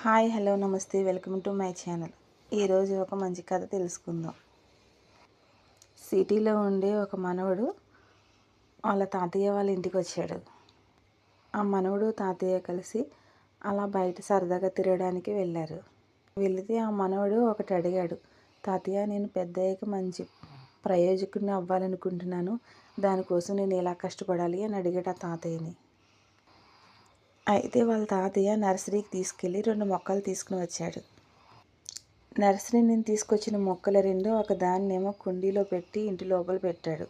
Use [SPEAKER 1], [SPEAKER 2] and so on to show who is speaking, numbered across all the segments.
[SPEAKER 1] Hi hello నమస్తే welcome to my channel. ఈరోజు ఒక మంచి కథ తెలుసుకుందాం. సిటీలో ఉండే ఒక మనవడు వాళ్ళ తాతయ్య వాళ్ళ ఇంటికి వచ్చాడు. ఆ మనవడు తాతయ్య కలిసి అలా బయట సరదాగా తిరగడానికి వెళ్ళారు. వెళితే ఆ మనవడు ఒకటి అడిగాడు తాతయ్య నేను పెద్దయ్యకి మంచి ప్రయోజకుడిని అవ్వాలనుకుంటున్నాను. దానికోసం నేను ఎలా కష్టపడాలి? అని అడిగాడు ఆ తాతయ్యని. అయితే వాళ్ళ తాతయ్య నర్సరీకి తీసుకెళ్ళి రెండు మొక్కలు తీసుకుని వచ్చాడు. నర్సరీ నేను తీసుకొచ్చిన మొక్కల రెండు ఒక దాన్నేమో కుండీలో పెట్టి ఇంటి లోపల పెట్టాడు.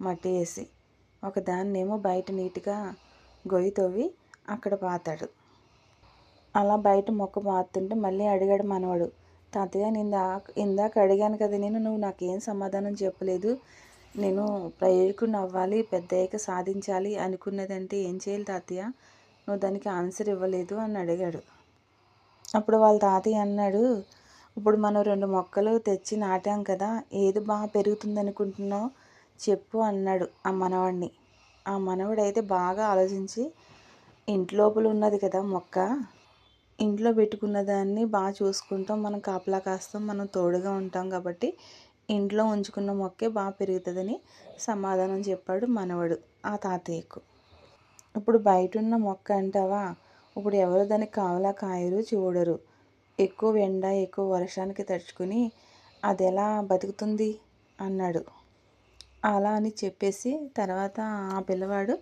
[SPEAKER 1] మట్టి వేసి ఒక దాన్నేమో బయట నీట్గా గొయ్యి తవ్వి అక్కడ పాతాడు. అలా బయట మొక్క పాతుంటే మళ్ళీ అడిగాడు మనవడు తాతయ్య నేను ఇందాక అడిగాను కదా నేను నువ్వు నాకేం సమాధానం చెప్పలేదు. నేను ప్రయోజకుడిని అవ్వాలి పెద్దయ్యాక సాధించాలి అనుకున్నదంటే ఏం చేయాలి తాతయ్య? నువ్వు దానికి ఆన్సర్ ఇవ్వలేదు అని అడిగాడు. అప్పుడు వాళ్ళ తాతయ్య అన్నాడు ఇప్పుడు మనం రెండు మొక్కలు తెచ్చి నాటాం కదా ఏది బాగా పెరుగుతుంది అనుకుంటున్నావు చెప్పు అన్నాడు ఆ మనవాడిని ఆ మనవడైతే బాగా ఆలోచించి ఇంట్లోపల ఉన్నది కదా మొక్క ఇంట్లో పెట్టుకున్న దాన్ని బాగా చూసుకుంటాం మనం కాపలా కాస్తాం మనం తోడుగా ఉంటాం కాబట్టి ఇంట్లో ఉంచుకున్న మొక్కే బాగా పెరుగుతుందని సమాధానం చెప్పాడు మనవడు ఆ తాతయ్యకు. ఇప్పుడు బయట ఉన్న మొక్క అంటావా? ఇప్పుడు ఎవరు దానికి కావలా కాయరు చూడరు ఎక్కువ ఎండ ఎక్కువ వర్షానికి తడుచుకుని అది ఎలా బతుకుతుంది? అన్నాడు. అలా అని చెప్పేసి తర్వాత ఆ పిల్లవాడు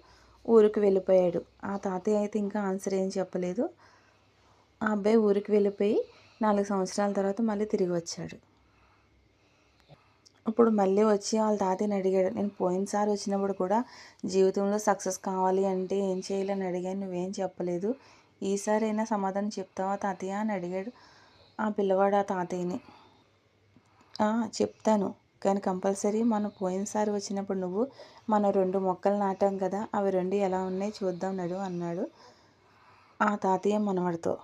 [SPEAKER 1] ఊరికి వెళ్ళిపోయాడు. ఆ తాతయ్య అయితే ఇంకా ఆన్సర్ ఏం చెప్పలేదు. ఆ అబ్బాయి ఊరికి వెళ్ళిపోయి నాలుగు సంవత్సరాల తర్వాత మళ్ళీ తిరిగి వచ్చాడు. ఇప్పుడు మళ్ళీ వచ్చి వాళ్ళ తాతయ్యని అడిగాడు. నేను పోయినసారి వచ్చినప్పుడు కూడా జీవితంలో సక్సెస్ కావాలి అంటే ఏం చేయాలని అడిగాను. నువ్వేం చెప్పలేదు. ఈసారి అయినా సమాధానం చెప్తావా తాతయ్య? అని అడిగాడు ఆ పిల్లవాడు ఆ తాతయ్యని. చెప్తాను. కానీ కంపల్సరీ మనం పోయినసారి వచ్చినప్పుడు నువ్వు మనం రెండు మొక్కలు నాటాం కదా. అవి రెండు ఎలా ఉన్నాయి చూద్దాం నడు అన్నాడు ఆ తాతయ్య మనవడితో.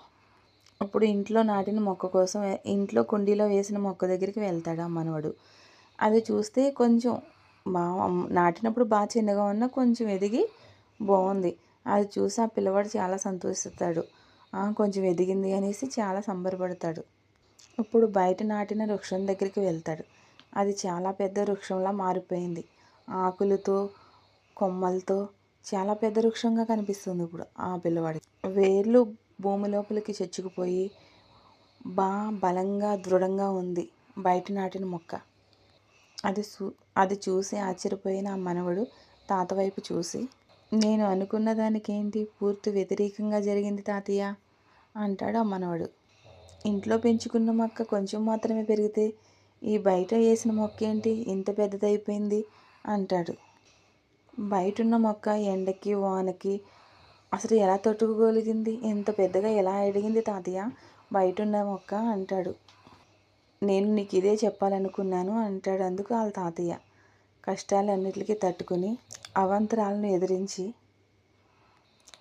[SPEAKER 1] అప్పుడు ఇంట్లో నాటిన మొక్క కోసం ఇంట్లో కుండీలో వేసిన మొక్క దగ్గరికి వెళ్తాడు ఆ మనవడు. అది చూస్తే కొంచెం బాగా నాటినప్పుడు బాగా చిన్నగా ఉన్న కొంచెం ఎదిగి బాగుంది అది చూసి ఆ పిల్లవాడు చాలా సంతోషిస్తాడు. కొంచెం ఎదిగింది అనేసి చాలా సంబరపడతాడు. ఇప్పుడు బయట నాటిన వృక్షం దగ్గరికి వెళ్తాడు. అది చాలా పెద్ద వృక్షంలా మారిపోయింది. ఆకులతో కొమ్మలతో చాలా పెద్ద వృక్షంగా కనిపిస్తుంది ఇప్పుడు ఆ పిల్లవాడికి వేర్లు భూమి లోపలికి చచ్చుకుపోయి బాగా బలంగా దృఢంగా ఉంది బయట నాటిన మొక్క. అది అది చూసి ఆశ్చర్యపోయిన ఆ మనవడు తాత వైపు చూసి నేను అనుకున్న దానికేంటి? పూర్తి వ్యతిరేకంగా జరిగింది తాతయ్య అంటాడు ఆ మనవడు. ఇంట్లో పెంచుకున్న మొక్క కొంచెం మాత్రమే పెరిగితే ఈ బయట వేసిన మొక్క ఏంటి ఇంత పెద్దదైపోయింది అంటాడు. బయట ఉన్న మొక్క ఎండకి వానకి అసలు ఎలా తట్టుకోగలిగింది? ఎంత పెద్దగా ఎలా ఎదిగింది తాతయ్య? బయట ఉన్న మొక్క అంటాడు. నేను నీకు ఇదే చెప్పాలనుకున్నాను అంటాడు అందుకు వాళ్ళ తాతయ్య. కష్టాలన్నిటికీ తట్టుకుని అవంతరాలను ఎదిరించి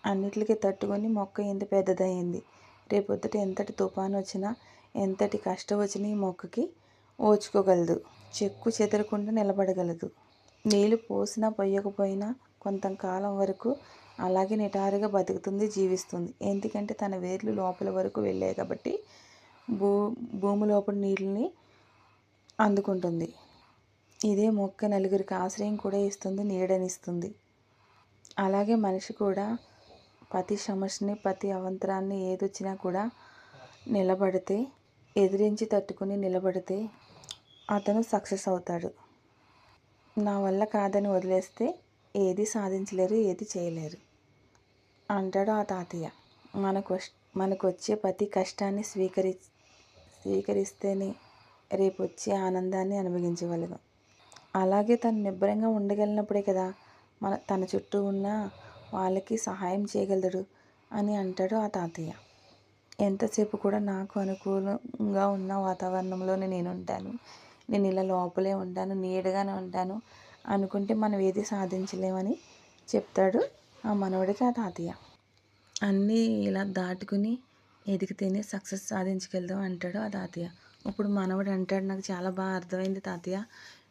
[SPEAKER 1] అన్నిటికీ తట్టుకొని మొక్క ఎంత పెద్దదయ్యింది. రేపొద్దుట ఎంతటి తుఫాను వచ్చినా ఎంతటి కష్టం వచ్చినా ఈ మొక్కకి ఓచుకోగలదు. చెక్కు చెదరకుండా నిలబడగలదు. నీళ్ళు పోసినా పొయ్యకపోయినా కొంతకాలం వరకు అలాగే నిటారుగా బతుకుతుంది జీవిస్తుంది. ఎందుకంటే తన వేర్లు లోపల వరకు వెళ్ళాయి కాబట్టి భూ భూమి లోపల నీళ్ళని అందుకుంటుంది. ఇదే మొక్క నలుగురికి ఆశ్రయం కూడా ఇస్తుంది నీడనిస్తుంది. అలాగే మనిషి కూడా ప్రతి సమస్యని ప్రతి అవంతరాన్ని ఏదొచ్చినా కూడా నిలబడితే ఎదిరించి తట్టుకుని నిలబడితే అతను సక్సెస్ అవుతాడు. నా వల్ల కాదని వదిలేస్తే ఏది సాధించలేరు ఏది చేయలేరు. అంటాడు ఆ తాతయ్య. మనకు మనకు వచ్చే ప్రతి కష్టాన్ని స్వీకరి స్వీకరిస్తేనే రేపు వచ్చే ఆనందాన్ని అనుభవించగలదు అలాగే తను నిబ్బరంగా ఉండగలిగినప్పుడే కదా మన తన చుట్టూ ఉన్న వాళ్ళకి సహాయం చేయగలడు అని అంటాడు ఆ తాతయ్య. ఎంతసేపు కూడా నాకు అనుకూలంగా ఉన్న వాతావరణంలోనే నేను ఉంటాను నేను ఇలా లోపలే ఉంటాను నీడగానే ఉంటాను అనుకుంటే మనం ఏది సాధించలేమని చెప్తాడు ఆ మనవడికి ఆ తాతయ్య. అన్నీ ఇలా దాటుకుని ఎదిగితేనే సక్సెస్ సాధించగలుగుతాం అంటాడు ఆ తాతయ్య. ఇప్పుడు మనవడు అంటాడు నాకు చాలా బాగా అర్థమైంది తాతయ్య.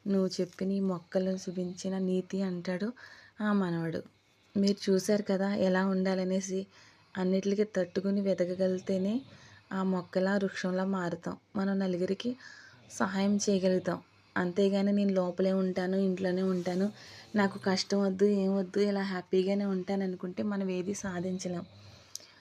[SPEAKER 1] నువ్వు చెప్పిన ఈ మొక్కలు చూపించిన నీతి అంటాడు ఆ మనవడు. మీరు చూశారు కదా ఎలా ఉండాలనేసి అన్నిటికీ తట్టుకుని వెతకగలిగితేనే ఆ మొక్కలా వృక్షంలా మారుతాం. మనం నలుగురికి సహాయం చేయగలుగుతాం. అంతేగాని నేను లోపలే ఉంటాను ఇంట్లోనే ఉంటాను. నాకు కష్టం వద్దు ఏం వద్దు ఇలా హ్యాపీగానే ఉంటాను అనుకుంటే మనం ఏది సాధించలేం.